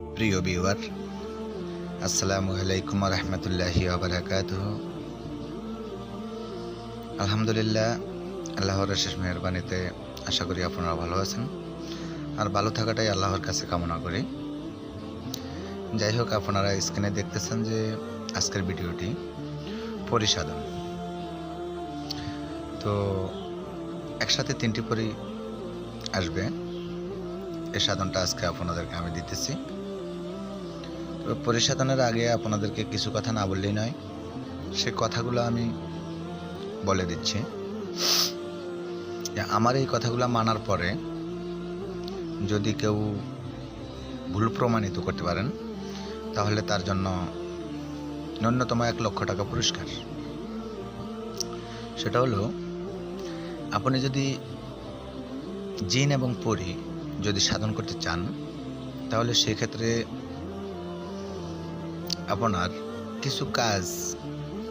প্রিয় ভিউয়ার আসসালামু আলাইকুম রহমতুল্লাহি আবরাকাত আলহামদুলিল্লাহ, আল্লাহর শেষ মেহরবানিতে আশা করি আপনারা ভালো আছেন আর ভালো থাকাটাই আল্লাহর কাছে কামনা করি। যাই হোক, আপনারা স্ক্রিনে দেখতেছেন যে আজকের ভিডিওটি পরিসাধন। তো একসাথে তিনটি পরি আসবে। এই সাধনটা আজকে আপনাদেরকে আমি দিতেছি। পরিসাধনের আগে আপনাদেরকে কিছু কথা না বললেই নয়, সে কথাগুলো আমি বলে দিচ্ছি। আমার এই কথাগুলো মানার পরে যদি কেউ ভুল প্রমাণিত করতে পারেন, তাহলে তার জন্য ন্যূনতম এক লক্ষ টাকা পুরস্কার। সেটা হলো, আপনি যদি জিন এবং পরি যদি সাধন করতে চান, তাহলে সেক্ষেত্রে আপনার কিছু কাজ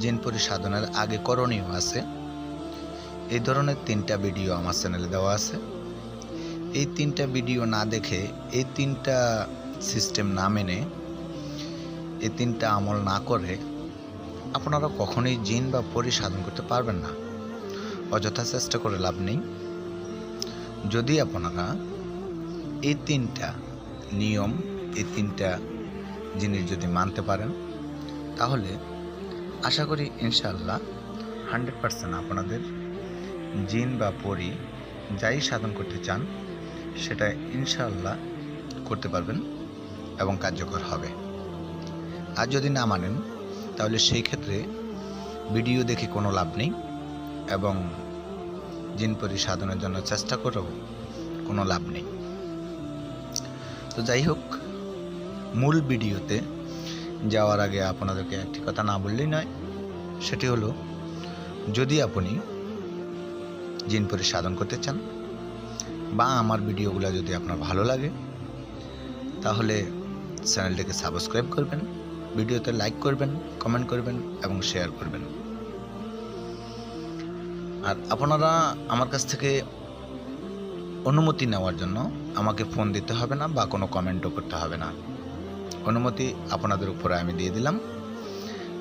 জিন পরি সাধনের আগে করণীয় আছে। এই ধরনের তিনটা ভিডিও আমার চ্যানেলে দেওয়া আছে। এই তিনটা ভিডিও না দেখে, এই তিনটা সিস্টেম না মেনে, এই তিনটা আমল না করে আপনারা কখনোই জিন বা পরি সাধন করতে পারবেন না। অযথা চেষ্টা করে লাভ নেই। যদি আপনারা এই তিনটা নিয়ম, এই তিনটা জিনিস যদি মানতে পারেন, তাহলে আশা করি ইনশাল্লাহ হান্ড্রেড পারসেন্ট আপনাদের জিন বা পরি যাই সাধন করতে চান, সেটা ইনশাল্লাহ করতে পারবেন এবং কার্যকর হবে। আর যদি না মানেন, তাহলে সেই ক্ষেত্রে ভিডিও দেখে কোনো লাভ নেই এবং জিন পরি সাধনের জন্য চেষ্টা করেও কোনো লাভ নেই। তো যাই হোক মূল ভিডিওতে যাওয়ার আগে আপনাদেরকে একটি কথা না বললেই নয়, সেটি হলো, যদি আপনি জিন পরি সাধন করতে চান বা আমার ভিডিওগুলো যদি আপনার ভালো লাগে, তাহলে চ্যানেলটিকে সাবস্ক্রাইব করবেন, ভিডিওতে লাইক করবেন, কমেন্ট করবেন এবং শেয়ার করবেন। আর আপনারা আমার কাছ থেকে অনুমতি নেওয়ার জন্য আমাকে ফোন দিতে হবে না বা কোনো কমেন্টও করতে হবে না। অনুমতি আপনাদের উপরে আমি দিয়ে দিলাম।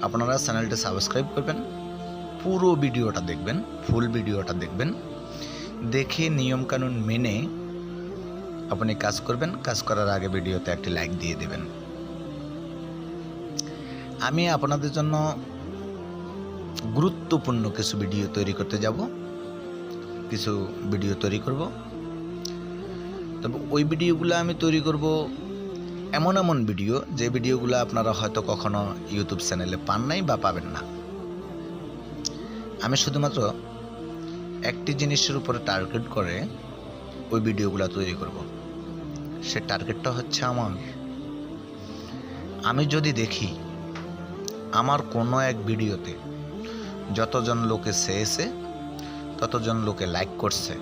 আপনারা চ্যানেলটা সাবস্ক্রাইব করবেন, পুরো ভিডিওটা দেখবেন, ফুল ভিডিওটা দেখবেন, দেখে নিয়মকানুন মেনে আপনি কাজ করবেন, কাজ করার আগে ভিডিওতে একটি লাইক দিয়ে দেবেন। আমি আপনাদের জন্য গুরুত্বপূর্ণ কিছু ভিডিও তৈরি করতে যাব। কিছু ভিডিও তৈরি করব। তবে ওই ভিডিওগুলো আমি তৈরি করব এমন এমন ভিডিও, যে ভিডিওগুলো আপনারা হয়তো কখনো ইউটিউব চ্যানেলে পান নাই বা পাবেন না। আমি শুধুমাত্র একটি জিনিসের উপরে টার্গেট করে ওই ভিডিওগুলো তৈরি করব। সে টার্গেটটা হচ্ছে আমার। আমি যদি দেখি আমার কোনো এক ভিডিওতে যতজন লোকে চেয়েছে, ততজন লোকে লাইক করছে,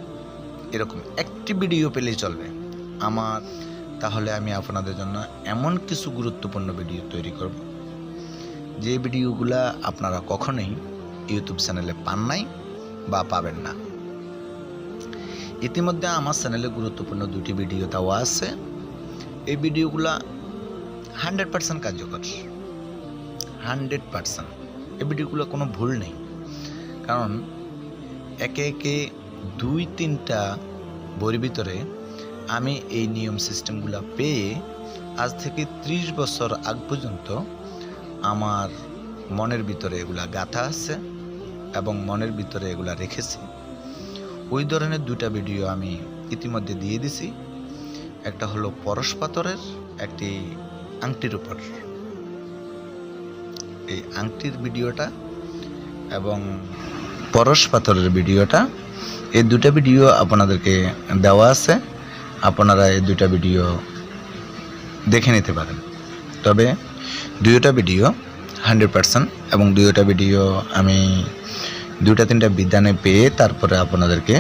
এরকম একটি ভিডিও পেলেই চলবে। আমার তাহলে আমি আপনাদের জন্য এমন কিছু গুরুত্বপূর্ণ ভিডিও তৈরি করব। যে ভিডিওগুলা আপনারা কখনোই ইউটিউব চ্যানেলে পান নাই বা পাবেন না। ইতিমধ্যে আমার চ্যানেলে গুরুত্বপূর্ণ দুটি ভিডিও দেওয়া আছে। এই ভিডিওগুলা হান্ড্রেড পার্সেন্ট কার্যকর। Hundred percent. এই ভিডিওগুলো কোনো ভুল নেই। কারণ একে একে দুই তিনটা বইয়ের ভিতরে আমি এই নিয়ম সিস্টেমগুলো পেয়ে আজ থেকে ত্রিশ বছর আগ পর্যন্ত আমার মনের ভিতরে এগুলা গাথা আছে এবং মনের ভিতরে এগুলা রেখেছি। ওই ধরনের দুটা ভিডিও আমি ইতিমধ্যে দিয়ে দিছি। একটা হলো পরশ পাথরের, একটি আংটির উপর। এই আংটির ভিডিওটা এবং পরশ পাথরের ভিডিওটা, এই দুটা ভিডিও আপনাদেরকে দেওয়া আছে। আপনারা এই দুটা ভিডিও দেখে নিতে পারেন। তবে দুইটা ভিডিও হান্ড্রেড পার্সেন্ট এবং দুইটা ভিডিও আমি দুইটা, তিনটা বিদ্যানে পেয়ে তারপরে আপনাদেরকে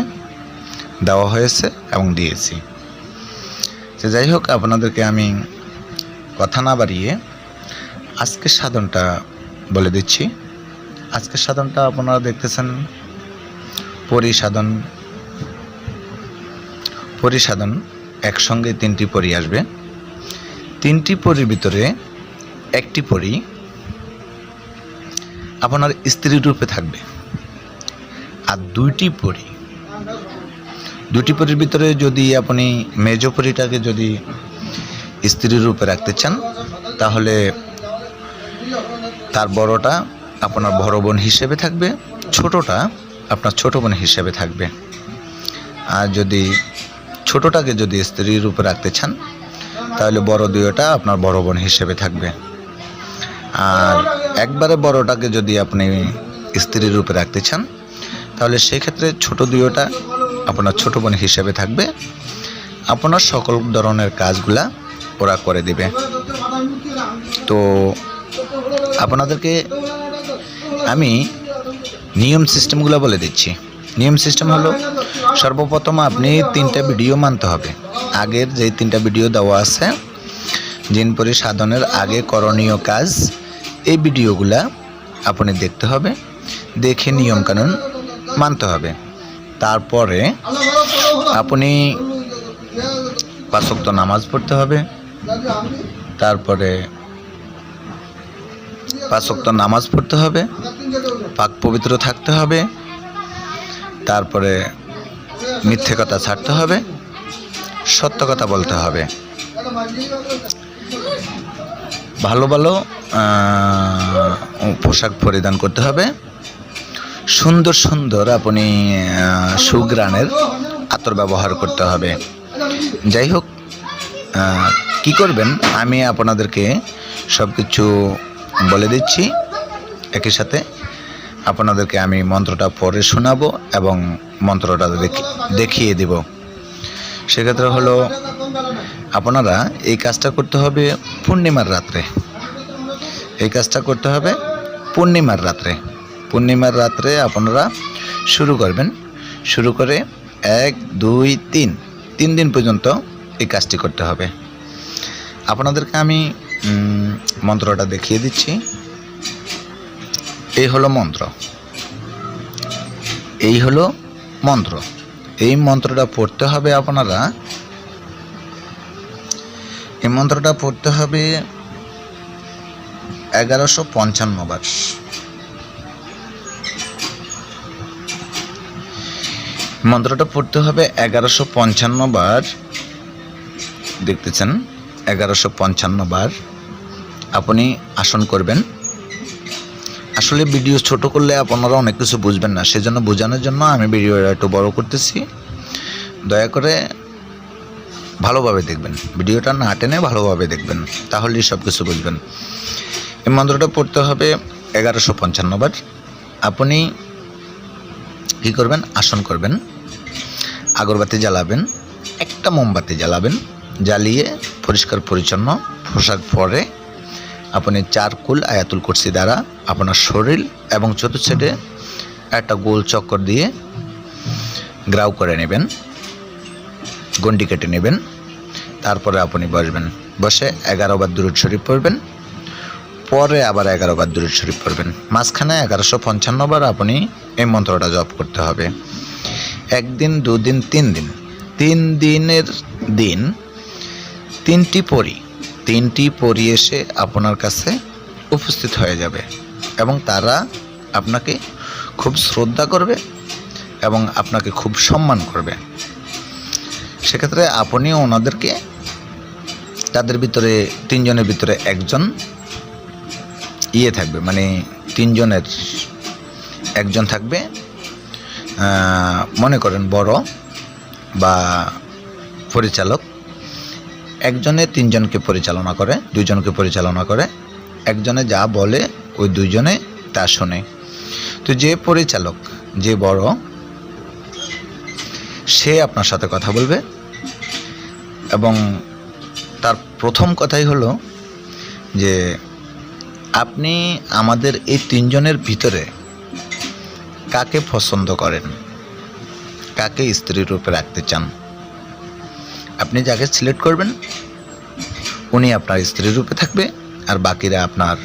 দেওয়া হয়েছে এবং দিয়েছি। তো যাই হোক, আপনাদেরকে আমি কথা না বাড়িয়ে আজকের সাধনটা বলে দিচ্ছি। আজকের সাধনটা আপনারা দেখতেছেন, পরিসাধন পরিসাধন একসঙ্গে তিনটি পরি আসবে। তিনটি পরির ভিতরে একটি পরি আপনার স্ত্রী রূপে থাকবে আর দুইটি পরি। দুটি পরির ভিতরে যদি আপনি মেজ পরিটাকে যদি স্ত্রী রূপে রাখতে চান, তাহলে তার বড়টা আপনার বড় বোন হিসেবে থাকবে, ছোটটা আপনার ছোট বোন হিসেবে থাকবে। আর যদি ছোটটাকে যদি স্ত্রীর রূপে রাখতে চান, তাহলে বড় দুইটা আপনার বড় বোন হিসেবে থাকবে। আর একবারে বড়টাকে যদি আপনি স্ত্রীর রূপে রাখতে চান, তাহলে সেক্ষেত্রে ছোট দুইটা আপনার ছোট বোন হিসেবে থাকবে। আপনার সকল ধরনের কাজগুলা ওরা করে দিবে। তো আপনাদেরকে আমি নিয়ম সিস্টেমগুলো বলে দিচ্ছি। নিয়ম সিস্টেম হলো সর্বপ্রথম আপনি তিনটা ভিডিও মানতে হবে। আগের যে তিনটা ভিডিও দেওয়া আছে, জিনপরি সাধনের আগে করণীয় কাজ, এই ভিডিওগুলা আপনি দেখতে হবে। দেখে নিয়মকানুন মানতে হবে। তারপরে আপনি পাঁচক্ত নামাজ পড়তে হবে। তারপরে পাঁচক্ত নামাজ পড়তে হবে। পাক পবিত্র থাকতে হবে। তারপরে মিথ্যে কথা ছাড়তে হবে সত্য কথা বলতে হবে। ভালো ভালো পোশাক পরিধান করতে হবে। সুন্দর সুন্দর আপনি আহ, সুগ্রানের আতর ব্যবহার করতে হবে। যাই হোক কি করবেন আমি আপনাদেরকে সব কিছু বলে দিচ্ছি। একই সাথে আপনাদেরকে আমি মন্ত্রটা পরে শোনাবো এবং মন্ত্রটা দেখি- দেখিয়ে দেব। সেক্ষেত্রে হলো, আপনারা এই কাজটা করতে হবে পূর্ণিমার রাত্রে। এই কাজটা করতে হবে পূর্ণিমার রাত্রে। পূর্ণিমার রাত্রে আপনারা শুরু করবেন। শুরু করে এক, দুই, তিন। তিন দিন পর্যন্ত এই কাজটি করতে হবে। আপনাদেরকে আমি মন্ত্রটা দেখিয়ে দিচ্ছি। এই হলো মন্ত্র। এই হলো মন্ত্র। এই মন্ত্রটা পড়তে হবে আপনারা। এই মন্ত্রটা পড়তে হবে এগারোশো পঞ্চান্ন বার। মন্ত্রটা পড়তে হবে এগারোশো পঞ্চান্ন বার। দেখতেছেন, এগারোশো পঞ্চান্ন বার। আপনি আসন করবেন। আসলে ভিডিও ছোট করলে আপনারা অনেক কিছু বুঝবেন না। সেজন্য বোঝানোর জন্য আমি ভিডিওটা একটু বড় করতেছি। দয়া করে ভালোভাবে দেখবেন। ভিডিওটা না টেনে ভালোভাবে দেখবেন, তাহলেই সব কিছু বুঝবেন। এই মন্ত্রটা পড়তে হবে এগারোশো পঞ্চান্ন বার। আপনি কী করবেন? আসন করবেন, আগরবাতি জ্বালাবেন, একটা মোমবাতি জ্বালাবেন, জ্বালিয়ে পরিষ্কার পরিচ্ছন্ন পোশাক পরে আপনি চার কুল আয়াতুল কুরসি দ্বারা আপনার শরীর এবং চতুর্থ একটা গোল চক্কর দিয়ে গ্রাউ করে নেবেন, গন্ডি কেটে নেবেন, তারপরে আপনি বসবেন। বসে এগারো বার দুরুদ শরীফ পড়বেন, পরে আবার এগারো বার দুরুদ শরীফ পড়বেন। মাঝখানে এগারোশো পঞ্চান্ন বার আপনি এই মন্ত্রটা জপ করতে হবে। একদিন, দুদিন, তিন দিন। তিন দিনের দিন তিনটি পরি তিনটি পরি এসে আপনার কাছে উপস্থিত হয়ে যাবে এবং তারা আপনাকে খুব শ্রদ্ধা করবে এবং আপনাকে খুব সম্মান করবে। সেক্ষেত্রে আপনি ওনাদেরকে তাদের ভিতরে, তিনজনের ভিতরে একজন ইয়ে থাকবে মানে তিনজনের একজন থাকবে মনে করেন বড় বা পরিচালক। একজনে তিনজনকে পরিচালনা করে দুজনকে পরিচালনা করে। একজনে যা বলে, ওই দুইজনে তা শোনে। তো যে পরিচালক, যে বড়, সে আপনার সাথে কথা বলবে এবং তার প্রথম কথাই হলো যে, আপনি আমাদের এই তিনজনের ভিতরে কাকে পছন্দ করেন? কাকে স্ত্রী রূপে রাখতে চান? আপনি যাকে সিলেক্ট করবেন, উনি আপনার স্ত্রী রূপে থাকবে আর বাকিরা আপনার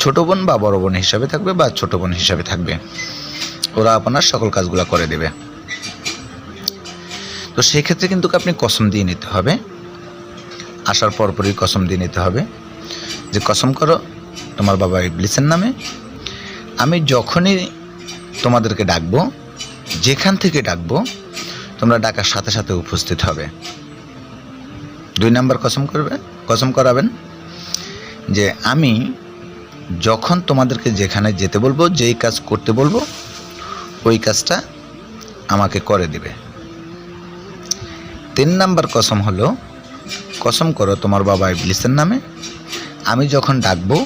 ছোট বোন বা বড় বোন হিসাবে থাকবে বা ছোট বোন হিসাবে থাকবে। ওরা আপনার সকল কাজগুলো করে দেবে। তো সেই ক্ষেত্রে কিন্তু আপনি কসম দিয়ে নিতে হবে। আসার পরপরই কসম দিয়ে নিতে হবে যে, কসম করো, তোমার বাবা ইবলিসের নামে আমি যখনই তোমাদেরকে ডাকবো, যেখান থেকে ডাকবো, তোমরা ডাকার সাথে সাথে উপস্থিত হবে। দুই নাম্বার কসম করবে, কসম করাবেন যে আমি যখন তোমাদেরকে যেখানে যেতে বলব, যেই কাজ করতে বলব, ওই কাজটা আমাকে করে দিবে। তিন নাম্বার কসম হলো, কসম করো তোমার বাবা ইবলিসের নামে, আমি যখন ডাকবো,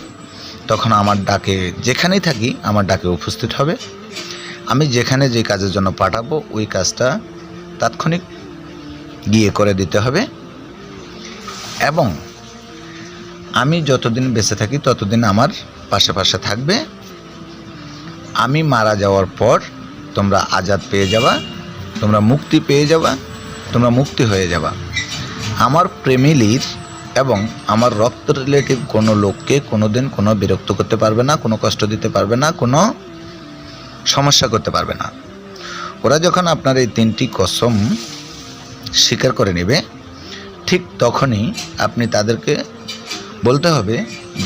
তখন আমার ডাকে যেখানেই থাকি, আমার ডাকে উপস্থিত হবে। আমি যেখানে যে কাজের জন্য পাঠাবো, ওই কাজটা তাৎক্ষণিক গিয়ে করে দিতে হবে। এবং আমি যতদিন বেঁচে থাকি, ততদিন আমার পাশে পাশে থাকবে। আমি মারা যাওয়ার পর তোমরা আজাদ পেয়ে যাবা, তোমরা মুক্তি পেয়ে যাবা, তোমরা মুক্তি হয়ে যাবা। আমার প্রেমিলির এবং আমার রক্ত রিলেটিভ কোনো লোককে কোনো দিন কোনো বিরক্ত করতে পারবে না, কোনো কষ্ট দিতে পারবে না, কোনো সমস্যা করতে পারবে না। ওরা যখন আপনার এই তিনটি কসম স্বীকার করে নেবে ঠিক তখনই আপনি তাদেরকে বলতে হবে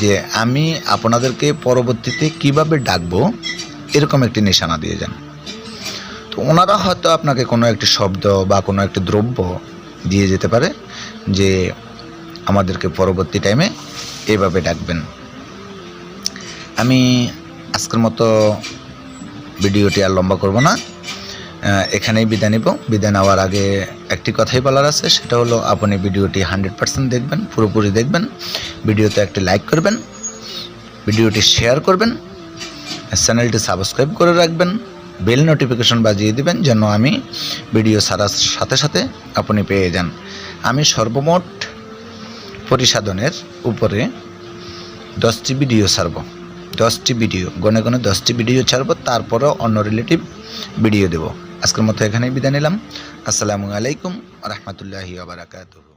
যে আমি আপনাদেরকে পরবর্তীতে কীভাবে ডাকবো, এরকম একটি নিশানা দিয়ে যান। তো ওনারা হয়তো আপনাকে কোনো একটি শব্দ বা কোনো একটি দ্রব্য দিয়ে যেতে পারে যে আমাদেরকে পরবর্তী টাইমে এভাবে ডাকবেন। আমি আজকের মতো ভিডিওটি আর লম্বা করব না। এখানেই বিদায় নিব। বিদায় নেওয়ার আগে একটি কথাই বলার আছে, সেটা হলো আপনি ভিডিওটি হান্ড্রেড পার্সেন্ট দেখবেন, পুরোপুরি দেখবেন। ভিডিওতে একটি লাইক করবেন, ভিডিওটি শেয়ার করবেন, চ্যানেলটি সাবস্ক্রাইব করে রাখবেন, বেল নোটিফিকেশন বাজিয়ে দিবেন যেন আমি ভিডিও ছাড়ার সাথে সাথে আপনি পেয়ে যান। আমি সর্বমোট পরিসাধনের উপরে দশটি ভিডিও ছাড়ব। দশটি ভিডিও গনে গনে দশটি ভিডিও ছাড়ব, তারপরেও অন্য রিলেটিভ ভিডিও দেব। আজকের মতো এখানেই বিদায় নিলাম। আসসালামু আলাইকুম রহমতুল্লাহি আবরাকাতুহ